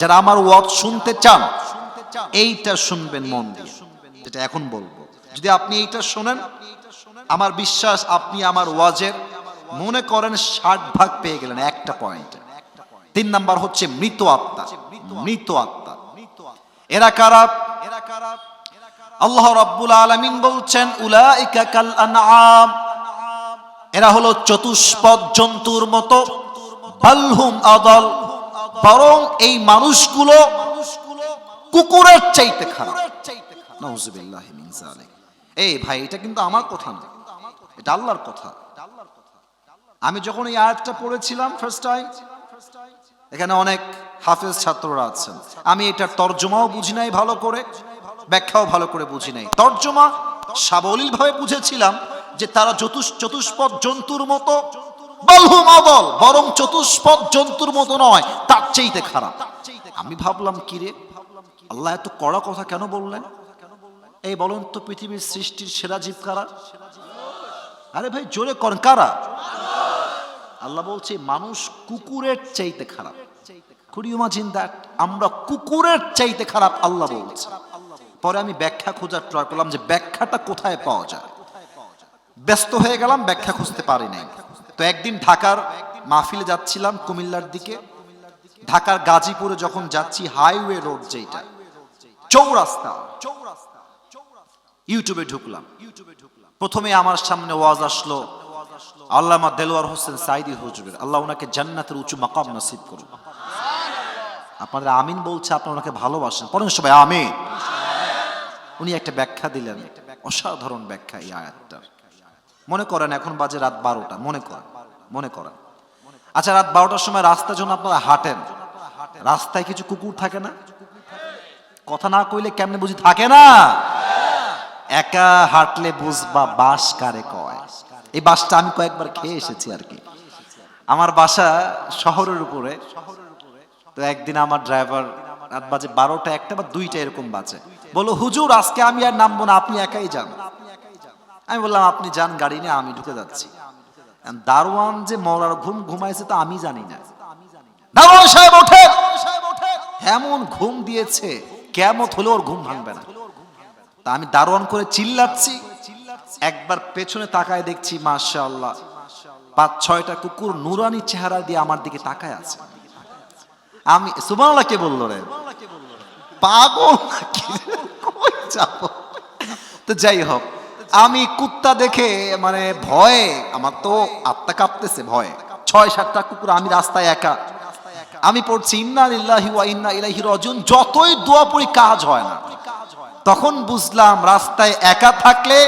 যারা আমার ওয়াজ শুনতে চান, এইটা শুনবেন মন দিয়ে। যেটা এখন বলব। যদি আপনি এইটা শোনেন, আমার বিশ্বাস আপনি আমার ওয়াজের মনে করেন ষাট ভাগ পেয়ে গেলেন একটা পয়েন্ট। তিন নাম্বার হচ্ছে মৃত আত্মা মৃত আত্মা। এরা কারা? এরা কারা আল্লাহ রাব্বুল আলামিন বলছেন, উলাইকা কাল আনআম। এরা হলো চতুষ্পদ জন্তুর মতো। বালহুম আদল। বরং এই মানুষগুলো কুকুরের চাইতে খারাপ। নাউজুবিল্লাহ এই ভাই, এটা কিন্তু আমার কথা না। এটা আল্লাহর কথা। আমি যখন এই আয়াতটা পড়েছিলাম ফার্স্ট টাইম এখানে অনেক হাফেজ ছাত্ররা আছেন। আমি এটার তর্জমাও বুঝি নাই ভালো করে, ব্যাখ্যাও ভালো করে বুঝি নাই। তর্জমা সাবলীল ভাবে বুঝেছিলাম যে তারা চতুষ, চতুষ্পদ জন্তুর মতো বলহুম আদল বরং চতুষ্পদ জন্তুর মতো নয়, তার চাইতে খারাপ। আমি ভাবলাম কি রে আল্লাহ এত কড়া কথা কেন বললেন? এই বলেন তো পৃথিবীর সৃষ্টির সেরা জীব কারা? আরে ভাই, জোরে করেন, কারা? আল্লাহ বলছে, মানুষ কুকুরের চাইতে খারাপ। কুড ইউ ইমাজিন দ্যাট আমরা কুকুরের চাইতে খারাপ, আল্লাহ বলছে। পরে আমি ব্যাখ্যা খোঁজার ট্রাই করলাম যে ব্যাখ্যাটা কোথায় পাওয়া যায়। ব্যস্ত হয়ে গেলাম, ব্যাখ্যা খুঁজতে পারি নাই। তো একদিন ঢাকার মাহফিলে যাচ্ছিলাম কুমিল্লার দিকে। ঢাকার গাজীপুরে যখন যাচ্ছি, হাইওয়ে রোড যেটা চৌরাস্তা। ইউটিউবে ঢুকলাম। প্রথমে আমার সামনে ওয়াজ আসলো আল্লামা দেলোয়ার হোসেন সাইদি হুজুরের। আল্লাহ ওনাকে জান্নাতের উঁচু মাকাম নসিব করুন আপনাদের আমিন বলছে, আপনারা ওনাকে ভালোবাসেন। পড়েন সবাই আমিন। উনি একটা ব্যাখ্যা দিলেন। অসাধারণ ব্যাখ্যা এই আয়াতটার। মনে করেন এখন বাজে রাত বারোটা, মনে করেন মনে করেন। আচ্ছা রাত বারোটার সময় রাস্তার জন্য আপনারা হাঁটেন। রাস্তায় কিছু কুকুর থাকে না? কথা না কইলে কেমনে বুঝি থাকে না? একা হাঁটলে বুঝবা বাস কারে কয়। এই বাসটা আমি কয়েকবার খেয়ে এসেছি আর কি। আমার বাসা শহরের উপরে। তো একদিন আমার ড্রাইভার রাত বাজে বারোটা, একটা বা দুইটা এরকম বাজে। বলো হুজুর, আজকে আমি আর নামবো না, আপনি একাই যান। আমি বললাম, আপনি যান, গাড়ি নিয়ে আমি ঢুকে যাচ্ছি। দারোয়ান যে মরার ঘুম ঘুমাইছে তা আমি জানি না। দারোয়ান সাহেব ওঠে। এমন ঘুম দিয়েছে কেমত হলে ওর ঘুম ভাঙবে না। তা আমি দারোয়ান করে চিল্লাচ্ছি। একবার পেছনে তাকায় দেখছি, মাশাআল্লাহ, পাঁচ ছয়টা কুকুর নুরানি চেহারা দিয়ে আমার দিকে তাকায় আছে। আমি, সুবহানাল্লাহ, কে বলল রে? পাগল তো যাই হোক আমি কুত্তা দেখে মানে ভয়ে, আমার তো আত্মা কাঁপতেছে ভয়ে। ছয়, সাতটা কুকুর আমি রাস্তায় একা। আমি পড়ছি, ইন্না লিল্লাহি ওয়া ইন্না ইলাইহি রাজিউন যতই দোয়া পড়ি কাজ হয় না। তখন বুঝলাম রাস্তায় একা থাকলে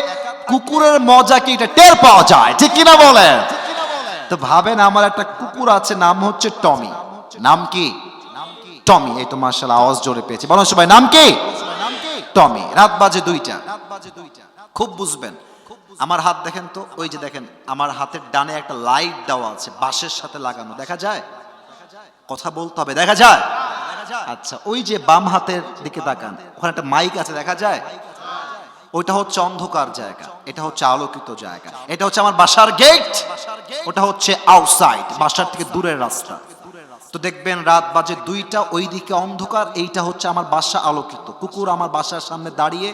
কুকুরের মজা কি এটা টের পাওয়া যায়, ঠিক কিনা বলেন? তো ভাবেন আমার একটা কুকুর আছে, নাম হচ্ছে টমি। নাম কি? টমি, এই তো মার্শাল আওয়াজ জোরে পেয়েছে। বলো সবাই, নাম কি? টমি। রাত বাজে দুইটা রাত বাজে দুইটা। খুব বুঝবেন। আমার হাত দেখেন তো, ওই যে দেখেন, আমার হাতের ডানে একটা লাইট দেওয়া আছে, বাঁশের সাথে লাগানো। দেখা যায়? কথা বলতে হবে, দেখা যায়? আচ্ছা ওই যে বাম হাতের দিকে তাকান, ওখানে একটা মাইক আছে, দেখা যায়? ওইটা হচ্ছে অন্ধকার জায়গা, এটা হচ্ছে আলোকিত জায়গা, এটা হচ্ছে আমার বাসার গেট ওটা হচ্ছে আউটসাইড বাসার থেকে দূরের রাস্তা। তো দেখবেন রাত বাজে দুইটা, ওইদিকে অন্ধকার, এইটা হচ্ছে আমার বাসা আলোকিত। কুকুর আমার বাসার সামনে দাঁড়িয়ে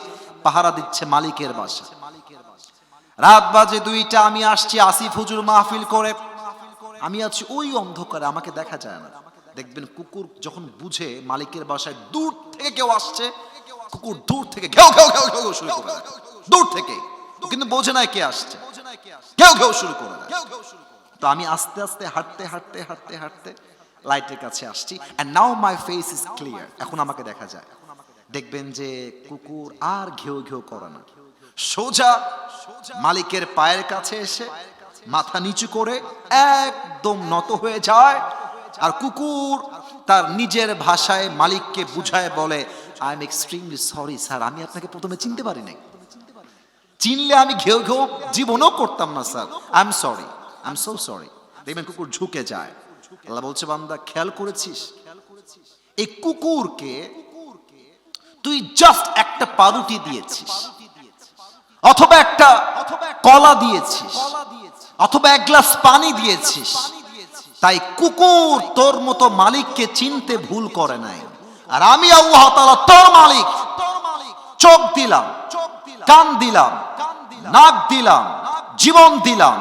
পাহারা দিচ্ছে মালিকের বাসা। রাত বাজে দুইটা, আমি আসছি আসিফ হুজুর মাহফিল করে। আমি আছি ওই অন্ধকারে, আমাকে দেখা যায় না। দেখবেন কুকুর যখন বুঝে মালিকের বাসায় দূর থেকে কেউ আসছে, কুকুর দূর থেকে ঘেউ ঘেউ ঘেউ ঘেউ শুরু করে দূর থেকে। কিন্তু বোঝে না কে আসছে। ঘেউ ঘেউ শুরু করে তো আমি আস্তে আস্তে হাঁটতে হাঁটতে হাঁটতে হাঁটতে লাইটের কাছে আসছি। And now my face is clear এখন আমাকে দেখা যায়। দেখবেন যে কুকুর আর ঘেউ ঘেউ করে না। সোজা মালিকের পায়ের কাছে এসে মাথা নিচু করে একদম নত হয়ে যায় আর কুকুর তার নিজের ভাষায় মালিককে বুঝায় বলে I am extremely sorry sir আমি আপনাকে প্রথমে চিনতে পারি নাই। চিনলে আমি ঘেউ ঘেউ জীবনও করতাম না sir I am sorry I am so sorry দেখবেন কুকুর ঝুঁকে যায়। আল্লাহ বলছে, বান্দা, খেয়াল করেছিস? এই কুকুরকে তুই জাস্ট একটা পাউরুটি দিয়েছিস, অথবা একটা কলা দিয়েছিস, অথবা এক গ্লাস পানি দিয়েছিস। তাই কুকুর তোর মতো মালিককে চিনতে ভুল করে নাই। আর আমি আল্লাহ তাআলা তোর মালিক। চোখ দিলাম, কান দিলাম, নাক দিলাম, জীবন দিলাম,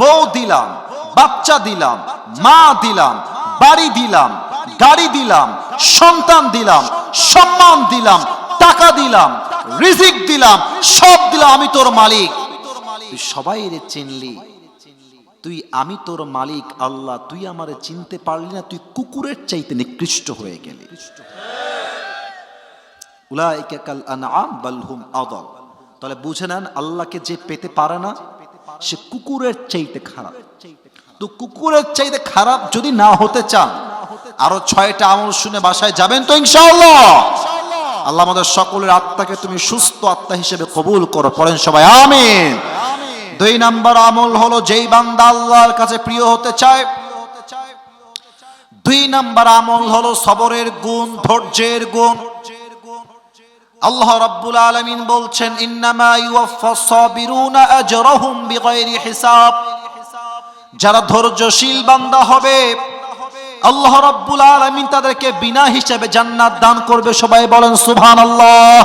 বউ দিলাম, বাচ্চা দিলাম, মা দিলাম, বাড়ি দিলাম, গাড়ি দিলাম সন্তান দিলাম, সম্মান দিলাম, টাকা দিলাম, রিজিক দিলাম, সব দিলাম, আমি তোর মালিক। তুই সবাই রে চিনলি। তুই, আমি তোর মালিক, আল্লাহ, তুই আমারে চিনতে পারলি না, তুই কুকুরের চাইতে নিকৃষ্ট হয়ে গেলি। তাহলে বুঝে নেন, আল্লাহকে যে পেতে পারে না, সে কুকুরের চাইতে খারাপ। তো কুকুরের চাইতে খারাপ যদি না হতে চান আরও ছয়টা আমল শুনে বাসায় যাবেন তো ইনশাআল্লাহ। আল্লাহ আমাদের সকলের আত্মাকে তুমি সুস্থ আত্মা হিসেবে কবুল করো পড়েন সবাই আমিন। দুই নাম্বার আমল হলো যেই বান্দা আল্লাহর কাছে প্রিয় হতে চায়। দুই নাম্বার আমল হলো সবরের গুণ ধৈর্যের গুণ। আল্লাহ রাব্বুল আলামিন বলছেন ইন্নামা ইউয়াফফাস সাবিরুনা আজরাহুম বিগাইরি হিসাব। যারা ধৈর্যশীল বান্দা হবে আল্লাহ রাব্বুল আলামিন তাদেরকে বিনা হিসাবে জান্নাত দান করবে। সবাই বলেন, সুবহানাল্লাহ।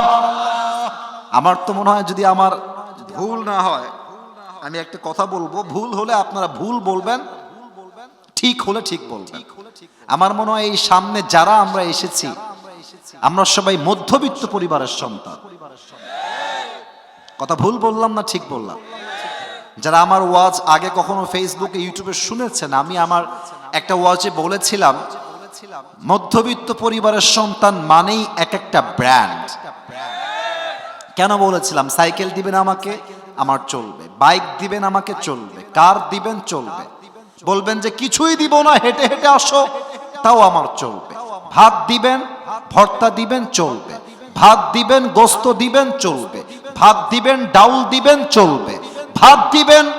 আমার তো মনে হয় যদি আমার ভুল না হয়, আমি একটা কথা বলব, ভুল হলে আপনারা ভুল বলবেন, ঠিক হলে ঠিক বলবেন। আমার মনে হয় এই সামনে যারা আমরা এসেছি, আমরা সবাই মধ্যবিত্ত পরিবারের সন্তান। কথা ভুল বললাম না ঠিক বললাম? যারা আমার ওয়াজ আগে কখনো ফেসবুকে ইউটিউবে শুনেছেন, আমি আমার একটা ওয়াজে বলেছিলাম, মধ্যবিত্ত পরিবারের সন্তান মানেই এক একটা ব্র্যান্ড। কেন বলেছিলাম? সাইকেল দিবেন আমাকে, আমার চলবে। বাইক দিবেন আমাকে, চলবে। কার দিবেন, চলবে। বলবেন যে, কিছুই দিব না, হেঁটে হেঁটে আসো, তাও আমার চলবে। ভাত দিবেন, ভর্তা দিবেন, চলবে। ভাত দিবেন, গোস্ত দিবেন, চলবে। ভাত দিবেন, ডাউল দিবেন, চলবে। ভাত দিবেন,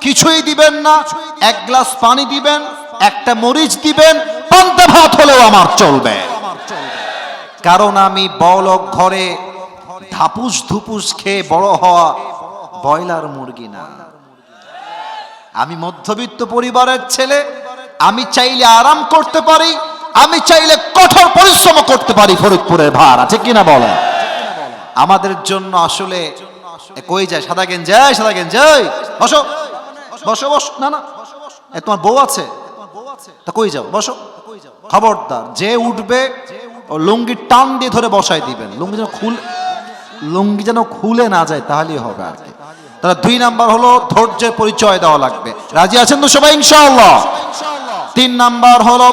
কিছুই দিবেন না, এক গ্লাস পানি দিবেন একটা মরিচ দিবেন পান্তা ভাত হলেও আমার চলবে। কারণ আমি বলক ঘরে ধাপুস ধুপুস খেয়ে বড় হওয়া ব্রয়লার মুরগি না। আমি মধ্যবিত্ত পরিবারের ছেলে আমি চাইলে আরাম করতে পারি আমি চাইলে কঠোর পরিশ্রম করতে পারি ফরিদপুরের ভার আছে কিনা বলে আমাদের জন্য আসলে কই যায়? সাদা গেঞ্জি এই সাদা গেঞ্জি এই, বসো বসো বসো না না তোমার বউ আছে? তা কই যাও? বসো। খবরদার, যে উঠবে লুঙ্গি টান দিয়ে ধরে বসাই দিবেন। লুঙ্গি যেন খুল লুঙ্গি যেন খুলে না যায়, তাহলেই হবে আর কি। তাহলে দুই নাম্বার হলো ধৈর্যের পরিচয় দেওয়া লাগবে। রাজি আছেন তো সবাই, ইনশাআল্লাহ? তিন নাম্বার হলো,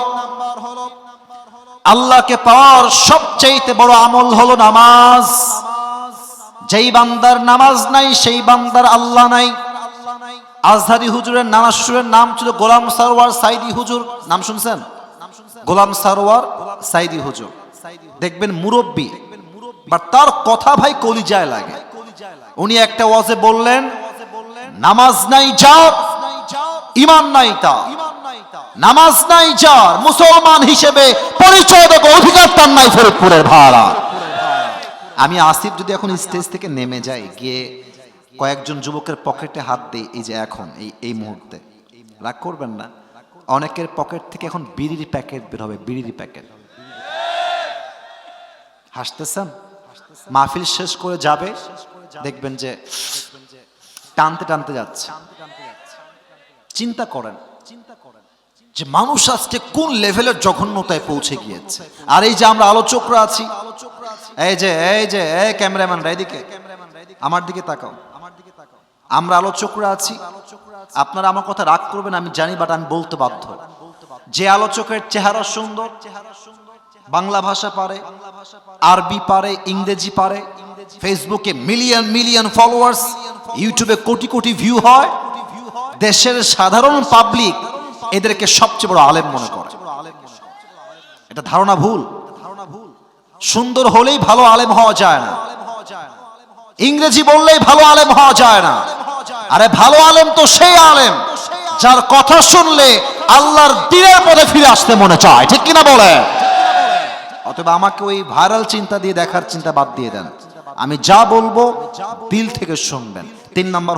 আল্লাহকে পাওয়ার সবচাইতে বড় আমল হলো নামাজ। যেই বান্দার নামাজ নাই, সেই বান্দার আল্লাহ নাই। আজহারি হুজুরের নানা শ্বশুরের নাম ছিল গোলাম সারোয়ার সাইদি হুজুর। নাম শুনছেন? গোলাম সারোয়ার সাইদি হুজুর। দেখবেন মুরব্বী বাট তার কথা ভাই কলিজায় লাগে। উনি একটা ওয়াজে বললেন, নামাজ নাই যাও ইমান নাই তা নামাজ নাই যার, মুসলমান হিসেবে পরিচয় দেবো অধিকার তার নাই ফরিদপুরের ভাড়া। আমি আসিফ যদি এখন স্টেজ থেকে নেমে যাই, গিয়ে কয়েকজন যুবকের পকেটে হাত দিই এই যে এখন, এই এই মুহূর্তে। রাগ করবেন না। অনেকের পকেট থেকে এখন বিড়ির প্যাকেট বের হবে, বিড়ির প্যাকেট। হাসতেছেন? মাহফিল শেষ করে যাবে, দেখবেন যে টানতে টানতে যাচ্ছে। চিন্তা করেন চিন্তা করেন যে মানুষ আজকে কোন লেভেলের জঘন্যতায় পৌঁছে গিয়েছে। আর এই যে আমরা আলোচকরা আছি, এই যে এই যে, এই ক্যামেরাম্যান এদিকে। আমার দিকে তাকাও। আমরা আলোচকরা আছি। আপনারা আমার কথা রাগ করবেন, আমি জানি বাট আমি বলতে বাধ্য। যে আলোচকের চেহারা সুন্দর, বাংলা ভাষা পারে, আরবি পারে, ইংরেজি পারে ফেসবুকে মিলিয়ন মিলিয়ন ফলোয়ার্স ইউটিউবে কোটি কোটি ভিউ হয়, দেশের সাধারণ পাবলিক এদেরকে সবচেয়ে বড় আলেম মনে করে। এটা ধারণা ভুল। সুন্দর হলেই ভালো আলেম হওয়া যায় না। ইংরেজি বললেই ভালো আলেম হওয়া যায় না। আরে ভালো আলেম তো সেই আলেম যার কথা শুনলে আল্লাহর দিনের পথে ফিরে আসতে মনে চায়। ঠিক কিনা বলে? অথবা আমাকে ওই ভাইরাল চিন্তা দিয়ে দেখার চিন্তা বাদ দিয়ে দেন। আমি যা বলব দিল থেকে শুনবেন। তিন নাম্বার